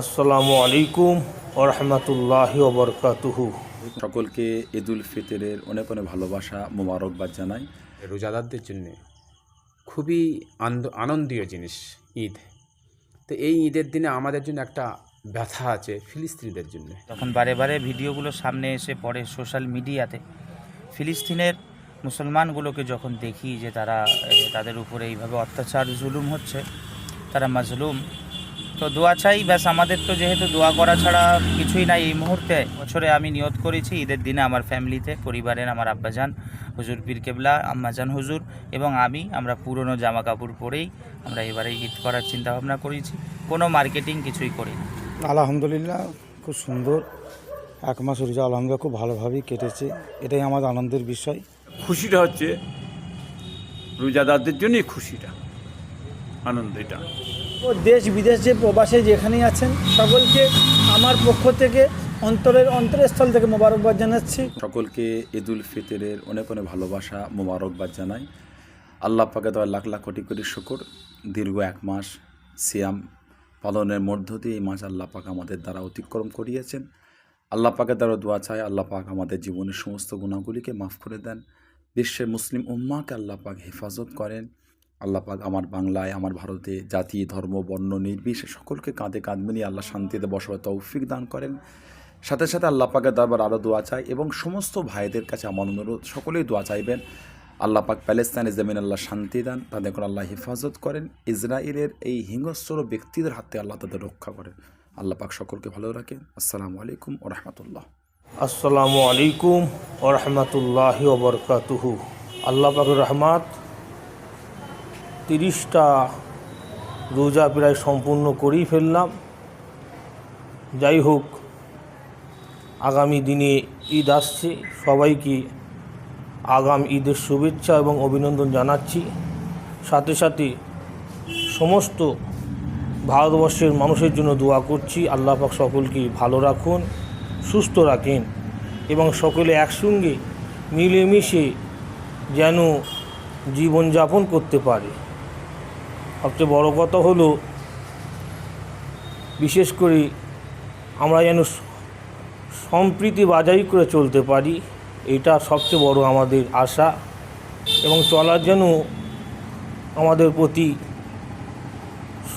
আসসালামু আলাইকুম ওরহমতুল্লাহি ওবরকাতুহু সকলকে ঈদুল ফিতরের অনেক অনেক ভালোবাসা মোবারকবাদ জানাই। রোজাদারদের জন্য খুবই আনন্দীয় জিনিস ঈদ। তো এই ঈদের দিনে আমাদের জন্য একটা ব্যথা আছে ফিলিস্তিনিদের জন্য। তখন বারে বারে ভিডিওগুলো সামনে এসে পড়ে সোশ্যাল মিডিয়াতে। ফিলিস্তিনের মুসলমানগুলোকে যখন দেখি যে তারা তাদের উপরে এইভাবে অত্যাচার জুলুম হচ্ছে তারা মাজলুম। তো দোয়া চাই ব্যাস আমাদের তো যেহেতু দোয়া করা ছাড়া কিছুই নাই এই মুহূর্তে বছরে আমি নিয়ত করেছি ঈদের দিনে আমার ফ্যামিলিতে পরিবারের আমার আব্বাজান হুজুর পীর কেবলা আম্মাজান হুজুর এবং আমি আমরা পুরনো জামা কাপড় পরেই আমরা এবারে ঈদ করার চিন্তা ভাবনা করেছি। কোনো মার্কেটিং কিছুই করি আলহামদুলিল্লাহ খুব সুন্দর। এক মাস রোজা আলহামদুলিল্লাহ খুব ভালোভাবেই কেটেছে এটাই আমার আনন্দের বিষয়। খুশিটা হচ্ছে রোজাদারদের জন্যই খুশিটা আনন্দ এটা। ও দেশ বিদেশে প্রবাসে যেখানেই আছেন, সকলকে আমার পক্ষ থেকে অন্তরের অন্তরস্থল থেকে মোবারকবাদ জানাচ্ছি। সকলকে ঈদুল ফিতরের অনেক অনেক ভালোবাসা, মোবারকবাদ জানাই। আল্লাহ পাকে দেওয়া লাখ লাখ কোটি কোটি শুকর। দীর্ঘ এক মাস সিয়াম পালনের মধ্য দিয়ে এই মাস আল্লাহ পাক আমাদের দ্বারা অতিক্রম করিয়েছেন। আল্লাহ পাকের দ্বারা দোয়া চাই, আল্লাহ পাক আমাদের জীবনের সমস্ত গুণাগুলিকে মাফ করে দেন। বিশ্বের মুসলিম উম্মাকে আল্লাহ পাক হেফাজত করেন। আল্লাহ পাক আমার বাংলায়, আমার ভারতে জাতি, ধর্ম, বর্ণ, নির্বিশেষে সকলকে কাঁধে কাঁধ মিলিয়ে আল্লাহ শান্তিতে বসবাস তৌফিক দান করেন। সাথে সাথে আল্লাহ পাকের দরবার আরও দোয়া চাই এবং সমস্ত ভাইদের কাছে আমার অনুরোধ, সকলেই দোয়া চাইবেন। আল্লাহ পাক প্যালেস্তাইনে জমিন আল্লাহ শান্তি দেন, তাদের করে আল্লাহ হেফাজত করেন। ইসরায়েলের এই হিংস্র ব্যক্তিদের হাতে আল্লাহ তাদের রক্ষা করেন। আল্লাহ পাক সকলকে ভালো রাখেন। আসসালামু আলাইকুম ও রহমতুল্লাহ। আসসালামু আলাইকুম ওরহমতুল্লাহি ওবরকাতুহু আল্লাহ পাকের রহমাত তিরিশটা রোজা প্রায় সম্পূর্ণ করেই ফেললাম। যাই হোক, আগামী দিনে ঈদ আসছে। সবাইকে আগাম ঈদের শুভেচ্ছা এবং অভিনন্দন জানাচ্ছি। সাথে সাথে সমস্ত ভারতবর্ষের মানুষের জন্য দোয়া করছি। আল্লাহ পাক সকলকে ভালো রাখুন, সুস্থ রাখেন এবং সকলে একসঙ্গে মিলেমিশে যেন জীবনযাপন করতে পারে। সবচেয়ে বড় কথা হলো, বিশেষ করে আমরা যেন সম্প্রীতি বাজাই করে চলতে পারি, এটা সবচেয়ে বড় আমাদের আশা এবং চলার যেন আমাদের প্রতি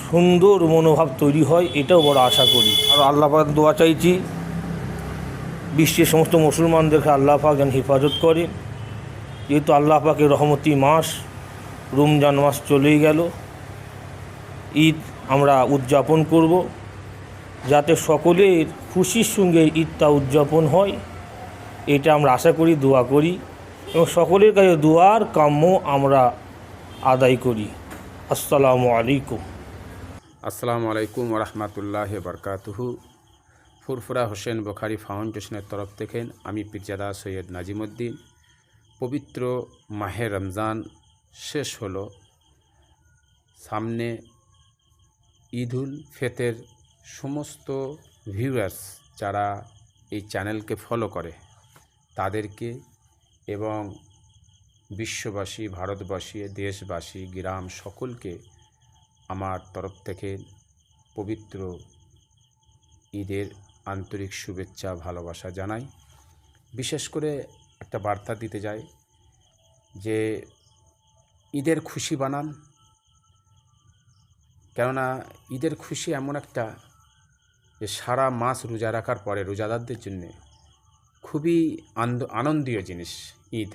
সুন্দর মনোভাব তৈরি হয়, এটাও বড় আশা করি। আর আল্লাহ পাক দোয়া চাইছি, বিশ্বের সমস্ত মুসলমানদেরকে আল্লাহ পাক যেন হেফাজত করে। যেহেতু আল্লাহ পাকের রহমতি মাস, রমজান মাস চলেই গেল ঈদ আমরা উদযাপন করব, যাতে সকলের খুশির সঙ্গে ঈদটা উদযাপন হয়। এটা আমরা আশা করি, দোয়া করি এবং সকলের কাছে দোয়ার কাম্য আমরা আদায় করি। আসসালামু আলাইকুম। আসসালামু আলাইকুম রহমতুল্লাহ বরকাতুহু ফুরফুরা হোসেন বোখারি ফাউন্ডেশনের তরফ থেকে আমি পিরজাদা সৈয়দ নাজিমুদ্দিন। পবিত্র মাহে রমজান শেষ হলো। সামনে ঈদুল ফেতের সমস্ত ভিউয়ার্স যারা এই চ্যানেলকে ফলো করে, তাদেরকে এবং বিশ্ববাসী, ভারতবাসী, দেশবাসী, গ্রাম সকলকে আমার তরফ থেকে পবিত্র ঈদের আন্তরিক শুভেচ্ছা, ভালোবাসা জানাই। বিশেষ করে একটা বার্তা দিতে যাই যে ঈদের খুশি বানান কেননা ঈদের খুশি এমন একটা যে সারা মাস রোজা রাখার পরে রোজাদারদের জন্য খুবই আনন্দীয় জিনিস ঈদ।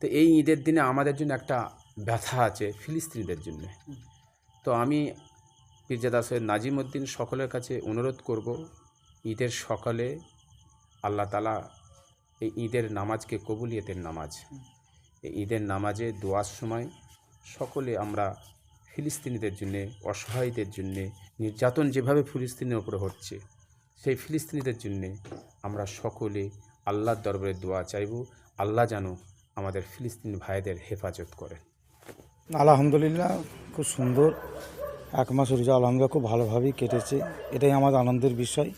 তো এই ঈদের দিনে আমাদের জন্য একটা ব্যথা আছে ফিলিস্তিনিদের জন্য। তো আমি পিরজাদা সৈয়দ নাজিমুদ্দিন সকলের কাছে অনুরোধ করব, ঈদের সকালে আল্লাহ তালা এই ঈদের নামাজকে কবুলিয়তের নামাজ। এই ঈদের নামাজে দোয়ার সময় সকলে আমরা ফিলিস্তিনিদের জন্যে, অসহায়দের জন্যে, নির্যাতন যেভাবে ফিলিস্তিনের ওপরে হচ্ছে, সেই ফিলিস্তিনিদের জন্যে আমরা সকলে আল্লাহর দরবারে দোয়া চাইব। আল্লাহ যেন আমাদের ফিলিস্তিন ভাইদের হেফাজত করেন। আলহামদুলিল্লাহ, খুব সুন্দর। এক মাস রোজা আলহামদুলিল্লাহ খুব ভালোভাবেই কেটেছে। এটাই আমার আনন্দের বিষয়।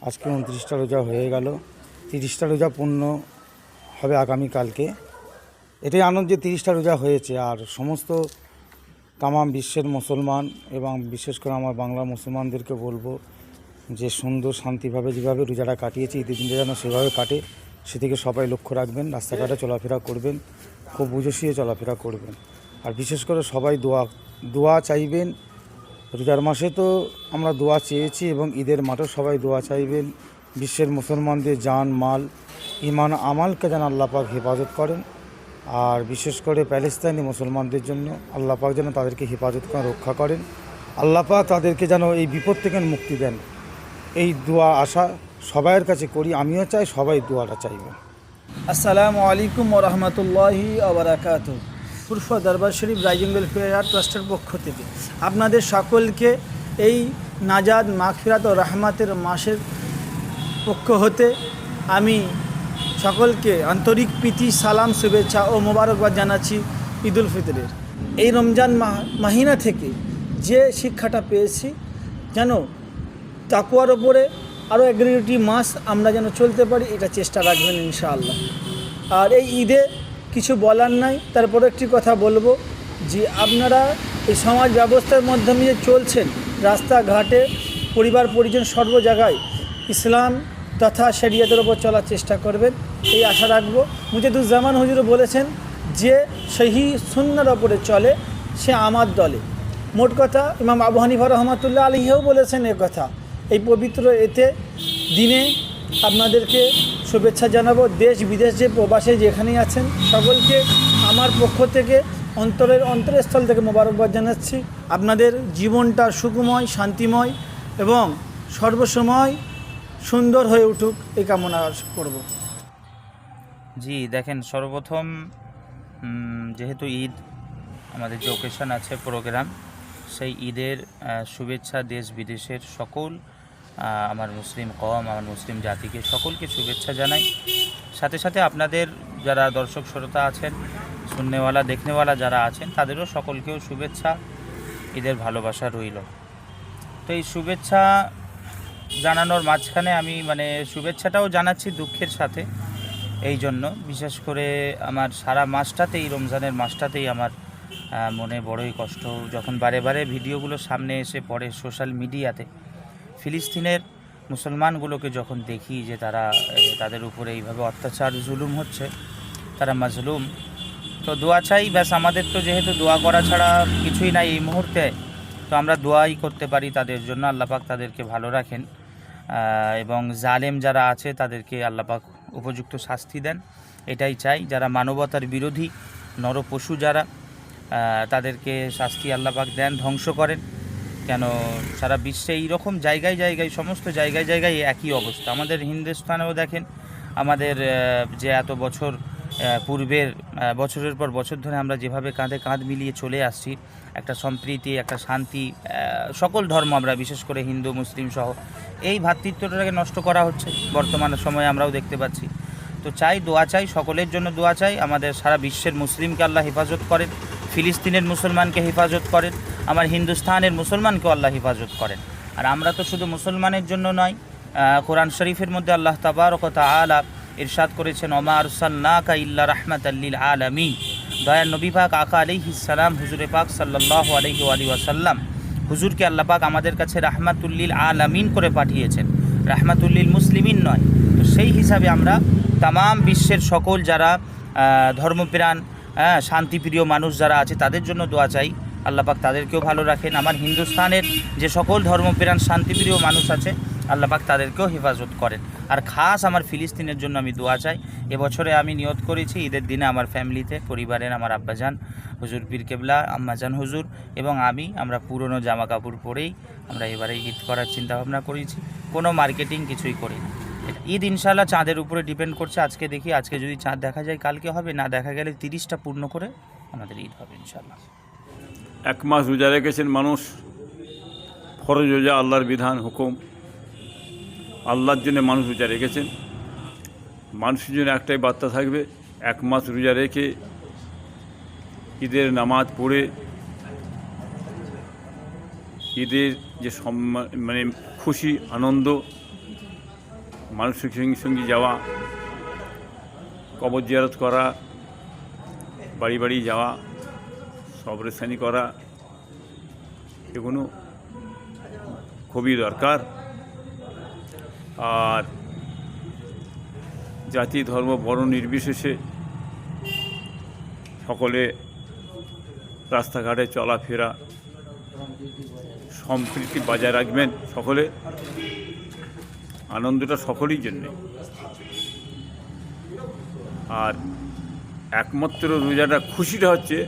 আজকে উনত্রিশটা রোজা হয়ে গেল। তিরিশটা রোজা পূর্ণ হবে আগামীকালকে। এটাই আনন্দ যে তিরিশটা রোজা হয়েছে। আর সমস্ত তামাম বিশ্বের মুসলমান এবং বিশেষ করে আমার বাংলা মুসলমানদেরকে বলব যে সুন্দর শান্তিভাবে যেভাবে রোজাটা কাটিয়েছি, ঈদের দিনটা যেন সেভাবে কাটে সেদিকে সবাই লক্ষ্য রাখবেন, রাস্তাঘাটে চলাফেরা করবেন, খুব বুঝে শুয়ে চলাফেরা করবেন। আর বিশেষ করে সবাই দোয়া দোয়া চাইবেন। রোজার মাসে তো আমরা দোয়া চেয়েছি এবং ঈদের মাঠেও সবাই দোয়া চাইবেন। বিশ্বের মুসলমানদের জান, মাল ইমান আমালকে যেন আল্লাপাক হেফাজত করেন। আর বিশেষ করে প্যালেস্তানি মুসলমানদের জন্য আল্লাপাক যেন তাদেরকে হেফাজত করেন, রক্ষা করেন। আল্লাপাক তাদেরকে যেন এই বিপদ থেকে মুক্তি দেন। এই দোয়া আশা সবাইয়ের কাছে করি, আমিও চাই সবাই দোয়াটা চাইবেন আসসালামু আলাইকুম ওরহমতুল্লাহি আবরাকাত পুরফা দরবার শরীফ রাইজিং ওয়েলফেয়ার ট্রাস্টের পক্ষ থেকে আপনাদের সকলকে এই নাজাদ মাগফিরাত ও রহমাতের মাসের পক্ষ হতে আমি সকলকে আন্তরিক প্রীতি, সালাম, শুভেচ্ছা ও মোবারকবাদ জানাচ্ছি ঈদুল ফিতরের। এই রমজান মাহিনা থেকে যে শিক্ষাটা পেয়েছি, যেন তাকুয়ার ওপরে আরও এগ্রিগেটি মাস আমরা যেন চলতে পারি, এটা চেষ্টা রাখবেন ইনশাআল্লাহ। আর এই ঈদে কিছু বলার নাই তারপরে একটি কথা বলব যে আপনারা এই সমাজ ব্যবস্থার মাধ্যমে যে চলছেন, রাস্তাঘাটে পরিবার পরিজন সর্ব জায়গায় ইসলাম তথা শরিয়তের ওপর চলার চেষ্টা করবেন, এই আশা রাখব। মুজিদুজ্জামান হুজুর বলেছেন যে, সহি সুন্নার ওপরে চলে সে আমার দলে। মোট কথা, ইমাম আবু হানিফা রহমাতুল্লাহ আলহিও বলেছেন এ কথা। এই পবিত্র এতে দিনে আপনাদেরকে শুভেচ্ছা জানাব। দেশ বিদেশ প্রবাসে যেখানেই আছেন, সকলকে আমার পক্ষ থেকে অন্তরের অন্তরস্থল থেকে মোবারকবাদ জানাচ্ছি। আপনাদের জীবনটা সুখময়, শান্তিময় এবং সর্বসময় সুন্দর হয়ে উঠুক এই কামনা করব। জি, দেখেন, সর্বপ্রথম যেহেতু ঈদ, আমাদের যে ওকেশন আছে প্রোগ্রাম সেই ঈদের শুভেচ্ছা দেশ বিদেশের সকল আমার মুসলিম কম আমার মুসলিম জাতিকে সকলকে শুভেচ্ছা জানাই। সাথে সাথে আপনাদের যারা দর্শক শ্রোতা আছেন শুননেওয়ালা দেখনেওয়ালা যারা আছেন, তাদেরও সকলকেও শুভেচ্ছা। ঈদের ভালোবাসা রইল। তো এই শুভেচ্ছা জানানোর মাঝখানে আমি মানে শুভেচ্ছাটাও জানাচ্ছি দুঃখের সাথে এই জন্য। বিশেষ করে আমার সারা মাসটাতেই, রমজানের মাসটাতেই আমার মনে বড়ই কষ্ট। যখন বারে বারে ভিডিওগুলো সামনে এসে পড়ে সোশ্যাল মিডিয়াতে, ফিলিস্তিনের মুসলমানগুলোকে যখন দেখি যে তারা তাদের উপরে এইভাবে অত্যাচার, জুলুম হচ্ছে, তারা মাজলুম। তো দোয়া চাই, ব্যাস আমাদের তো যেহেতু দোয়া করা ছাড়া কিছুই নাই এই মুহূর্তে, তো আমরা দোয়াই করতে পারি তাদের জন্য। আল্লাপাক তাদেরকে ভালো রাখেন। এবং জালেম যারা আছে, তাদেরকে আল্লাপাক উপযুক্ত শাস্তি দেন। এটাই চাই। যারা মানবতার বিরোধী, নরপশু যারা তাদেরকে শাস্তি আল্লাপাক দেন, ধ্বংস করেন। কেন সারা বিশ্বে এইরকম জায়গায় জায়গায়, সমস্ত জায়গায় জায়গায় একই অবস্থা। আমাদের হিন্দুস্তানেও দেখেন, আমাদের যে এত বছর পূর্বের বছরের পর বছর ধরে আমরা যেভাবে কাঁধে কাঁধ মিলিয়ে চলে আসছি একটা সম্প্রীতি, একটা শান্তি সকল ধর্ম আমরা বিশেষ করে হিন্দু, মুসলিম সহ এই ভ্রাতৃত্বটাকে নষ্ট করা হচ্ছে। বর্তমান সময়ে আমরাও দেখতে পাচ্ছি। তো চাই, দোয়া চাই, সকলের জন্য দোয়া চাই। আমাদের সারা বিশ্বের মুসলিমকে আল্লাহ হেফাজত করেন, ফিলিস্তিনের মুসলমানকে হেফাজত করেন, আমার হিন্দুস্তানের মুসলমানকেও আল্লাহ হেফাজত করেন। আর আমরা তো শুধু মুসলমানের জন্য নয় কোরআন শরীফের মধ্যে আল্লাহ তাবারক আলা ইরশাদ করেছেন, ওমা আরসাল্লাকা ইল্লা রাহমাত আল্লিল আলামিন। দয়ার নবী পাক আকা আলাইহিস সালাম, হুজুরে পাক সাল্লাল্লাহু আলাইহি ওয়া ওয়াসাল্লাম, হুজুরকে আল্লাহ পাক আমাদের কাছে রাহমাতুল্লিল আলামিন করে পাঠিয়েছেন। রাহমাতুল্লিল মুসলিমিন নয়। তো সেই হিসাবে আমরা তামাম বিশ্বের সকল যারা ধর্মপ্রাণ হ্যাঁ শান্তিপ্রিয় মানুষ যারা আছে, তাদের জন্য দোয়া চাই। আল্লাহ পাক তাদেরকেও ভালো রাখেন। আমার হিন্দুস্তানের যে সকল ধর্মপ্রাণ, শান্তিপ্রিয় মানুষ আছে আল্লাহ পাক তাদেরকেও হেফাজত করেন। আর খাস আমার ফিলিস্তিনের জন্য আমি দোয়া চাই, এবছরে আমি নিয়ত করেছি, ঈদের দিনে আমার ফ্যামিলিতে, পরিবারের আমার আব্বাজান, হুজুর পীর কেবলা, আম্মাজান হুজুর, এবং আমি, আমরা পুরনো জামা কাপড় পরেই আমরা এবারে ঈদ করার চিন্তাভাবনা করেছি। কোনো মার্কেটিং কিছুই করি না ঈদ ইনশাল্লাহ চাঁদের উপরে ডিপেন্ড করছে, আজকে দেখি, আজকে যদি চাঁদ দেখা যায় কালকে হবে, না দেখা গেলে তিরিশটা পূর্ণ করে আমাদের ঈদ হবে ইনশাল্লাহ এক মাস রোজা রেখেছেন মানুষ, ফরজ রোজা আল্লাহর বিধান, হুকুম। আল্লাহর জন্য মানুষ রোজা রেখেছেন। মানুষের জন্য একটাই বার্তা থাকবে, এক মাস রোজা রেখে ঈদের নামাজ পড়ে, ঈদের যে সম্মান মানে খুশি, আনন্দ, মানুষের সঙ্গে সঙ্গে যাওয়া, কবর জিয়ারত করা, বাড়ি বাড়ি যাওয়া, সবরেসানি করা, এগুলো খুবই দরকার। আর জাতি ধর্ম বড় নির্বিশেষে সকলে রাস্তাঘাটে চলাফেরা সম্প্রীতি বজায় রাখবেন সকলে। আনন্দটা সকলের জন্যে। আর একমাত্র রোজাটা খুশিটা হচ্ছে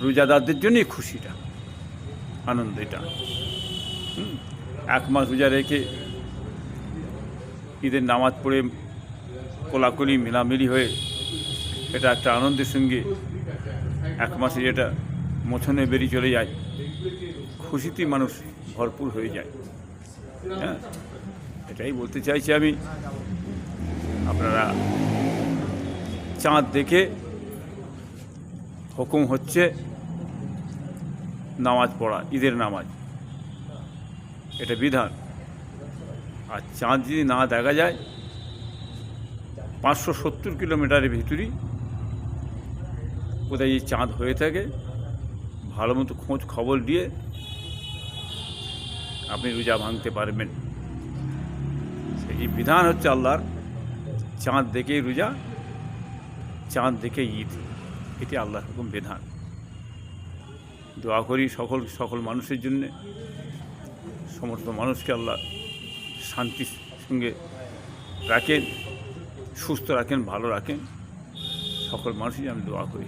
রোজাদারদের জন্যই খুশিটা আনন্দ এটা। হুম, এক মাস রোজা রেখে ঈদের নামাজ পড়ে কোলাকুলি, মিলামিলি হয়ে এটা একটা আনন্দের সঙ্গে এক মাসে যেটা মোছনে বেরিয়ে চলে যায়। খুশিতেই মানুষ ভরপুর হয়ে যায়। হ্যাঁ এটাই বলতে চাইছি আমি। আপনারা চাঁদ দেখে হুকুম হচ্ছে নামাজ পড়া, ঈদের নামাজ। এটা বিধান। আর চাঁদ যদি না দেখা যায়, পাঁচশো সত্তর কিলোমিটারের ভিতরই কোথায় এই চাঁদ হয়ে থাকে, ভালো মতো খোঁজ খবর দিয়ে আপনি রোজা ভাঙতে পারবেন। সেই বিধান হচ্ছে আল্লাহর, চাঁদ দেখেই রোজা, চাঁদ দেখে ঈদ। এটি আল্লাহর হুকুম, বিধান। দোয়া করি সকল সকল মানুষের জন্যে, সমস্ত মানুষকে আল্লাহ শান্তির সঙ্গে রাখেন সুস্থ রাখেন ভালো রাখেন। সকল মানুষই আমি দোয়া করি।